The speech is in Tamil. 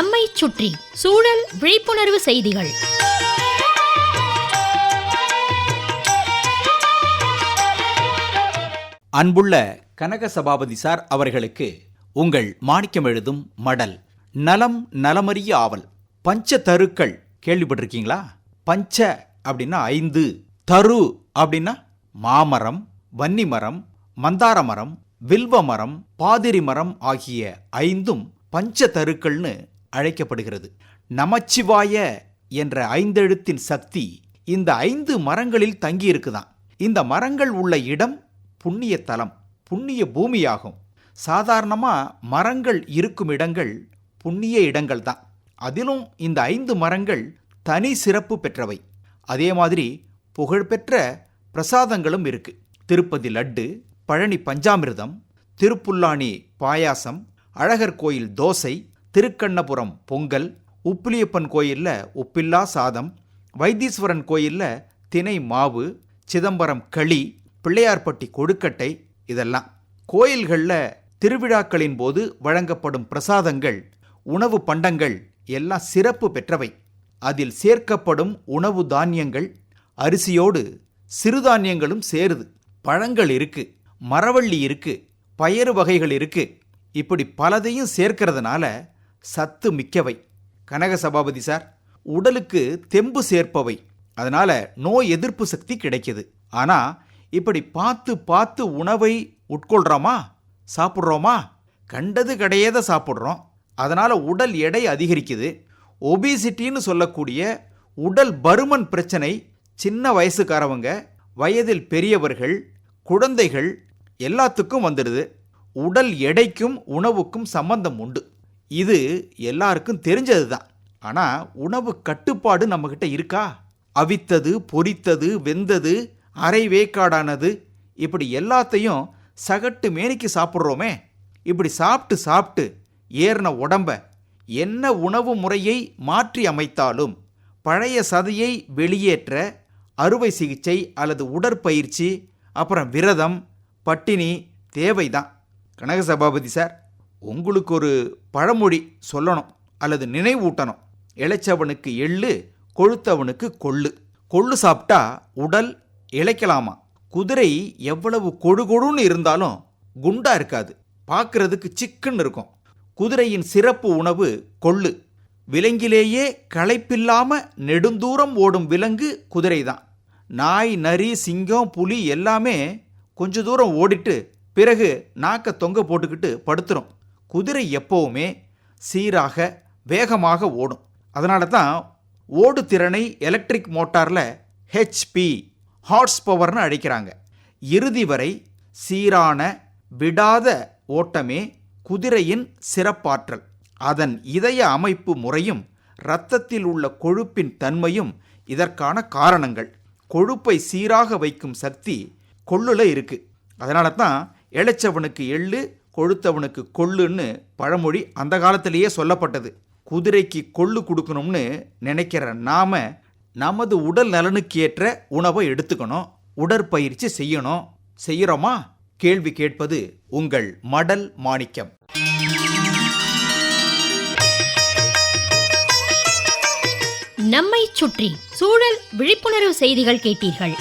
நம்மை சுற்றி சூழல் விழிப்புணர்வு செய்திகள். அன்புள்ள கனக சபாபதி சார் அவர்களுக்கு உங்கள் மாணிக்கம் எழுதும் மடல் நலம் நலமறிய ஆவல் பஞ்ச தருக்கள் கேள்விப்பட்டிருக்கீங்களா? பஞ்ச அப்படின்னா ஐந்து தரு அப்படின்னா மாமரம் வன்னி மரம் மந்தார மரம் வில்வ மரம் பாதிரி மரம் ஆகிய ஐந்தும் பஞ்ச தருக்கள்னு அழைக்கப்படுகிறது. நமச்சிவாய என்ற ஐந்தெழுத்தின் சக்தி இந்த ஐந்து மரங்களில் தங்கியிருக்குதான் இந்த மரங்கள் உள்ள இடம் புண்ணிய தலம் புண்ணிய பூமியாகும். சாதாரணமாக மரங்கள் இருக்கும் இடங்கள் புண்ணிய இடங்கள் தான் அதிலும் இந்த ஐந்து மரங்கள் தனி சிறப்பு பெற்றவை. அதே மாதிரி புகழ்பெற்ற பிரசாதங்களும் இருக்கு. திருப்பதி லட்டு பழனி பஞ்சாமிர்தம் திருப்புல்லாணி பாயாசம் அழகர் கோயில் தோசை திருக்கண்ணபுரம் பொங்கல் உப்பிலியப்பன் கோயிலில் உப்பில்லா சாதம் வைத்தீஸ்வரன் கோயிலில் தினை மாவு சிதம்பரம் களி பிள்ளையார்பட்டி கொழுக்கட்டை இதெல்லாம். கோயில்களில் திருவிழாக்களின் போது வழங்கப்படும் பிரசாதங்கள் உணவு பண்டங்கள் எல்லாம் சிறப்பு பெற்றவை. அதில் சேர்க்கப்படும் உணவு தானியங்கள் அரிசியோடு சிறுதானியங்களும் சேருது. பழங்கள் இருக்கு மரவள்ளி இருக்கு பயறு வகைகள் இருக்கு. இப்படி பலதையும் சேர்க்கறதுனால சத்து மிக்கவை. கனக சபாபதி சார் உடலுக்கு தெம்பு சேர்ப்பவை. அதனால நோய் எதிர்ப்பு சக்தி கிடைக்குது. ஆனா இப்படி பார்த்து பார்த்து உணவை உட்கொள்றோமா? சாப்பிட்றோமா? கண்டது கிடையாத சாப்பிட்றோம். அதனால உடல் எடை அதிகரிக்குது. ஒபிசிட்டின்னு சொல்லக்கூடிய உடல் பருமன் பிரச்சனை சின்ன வயசுக்காரவங்க வயதில் பெரியவர்கள் குழந்தைகள் எல்லாத்துக்கும் வந்துடுது. உடல் எடைக்கும் உணவுக்கும் சம்பந்தம் உண்டு. இது எல்லாருக்கும் தெரிஞ்சது தான் ஆனால் உணவு கட்டுப்பாடு நம்மக்கிட்ட இருக்கா? அவித்தது பொரித்தது வெந்தது அரை வேக்காடானது இப்படி எல்லாத்தையும் சகட்டு மேனிக்கு சாப்பிட்றோமே. இப்படி சாப்பிட்டு சாப்பிட்டு ஏறின உடம்ப என்ன உணவு முறையை மாற்றி அமைத்தாலும் பழைய சதையை வெளியேற்ற அறுவை சிகிச்சை அல்லது உடற்பயிற்சி அப்புறம் விரதம் பட்டினி தேவைதான். கனக சபாபதி சார். உங்களுக்கு ஒரு பழமொழி சொல்லணும் அல்லது நினைவூட்டணும். இளைச்சவனுக்கு எள்ளு கொழுத்தவனுக்கு கொள்ளு. கொள்ளு சாப்பிட்டா உடல் இளைக்கலாமா? குதிரை எவ்வளவு கொழுகொழுன்னு இருந்தாலும் குண்டா இருக்காது. பார்க்கறதுக்கு சிக்குன்னு இருக்கும். குதிரையின் சிறப்பு உணவு கொள்ளு. விலங்கிலேயே களைப்பில்லாம நெடுந்தூரம் ஓடும் விலங்கு குதிரை தான் நாய் நரி சிங்கம் புலி எல்லாமே கொஞ்ச தூரம் ஓடிட்டு பிறகு நாக்க தொங்க போட்டுக்கிட்டு படுத்துரும். குதிரை எப்போவுமே சீராக வேகமாக ஓடும். அதனால தான் ஓடு திறனை எலக்ட்ரிக் மோட்டாரில் ஹெச்பி ஹார்ஸ் பவர்னு அழைக்கிறாங்க. இறுதி வரை சீரான விடாத ஓட்டமே குதிரையின் சிறப்பாற்றல். அதன் இதய அமைப்பு முறையும் இரத்தத்தில் உள்ள கொழுப்பின் தன்மையும் இதற்கான காரணங்கள். கொழுப்பை சீராக வைக்கும் சக்தி கொள்ளுல இருக்கு. அதனால தான் இளைச்சவனுக்கு எள்ளு கொழுத்தவனுக்கு கொள்ளுன்னு பழமொழி அந்த காலத்திலேயே சொல்லப்பட்டது. குதிரைக்கு கொள்ளு கொடுக்கணும்னு நினைக்கிற நாம நமது உடல் நலனுக்கு ஏற்ற உணவை எடுத்துக்கணும். உடற்பயிற்சி செய்யணும். செய்யறோமா? கேள்வி கேட்பது உங்கள் மடல் மாணிக்கம். நம்மை சுற்றி சூழல் விழிப்புணர்வு செய்திகள் கேட்டீர்கள்.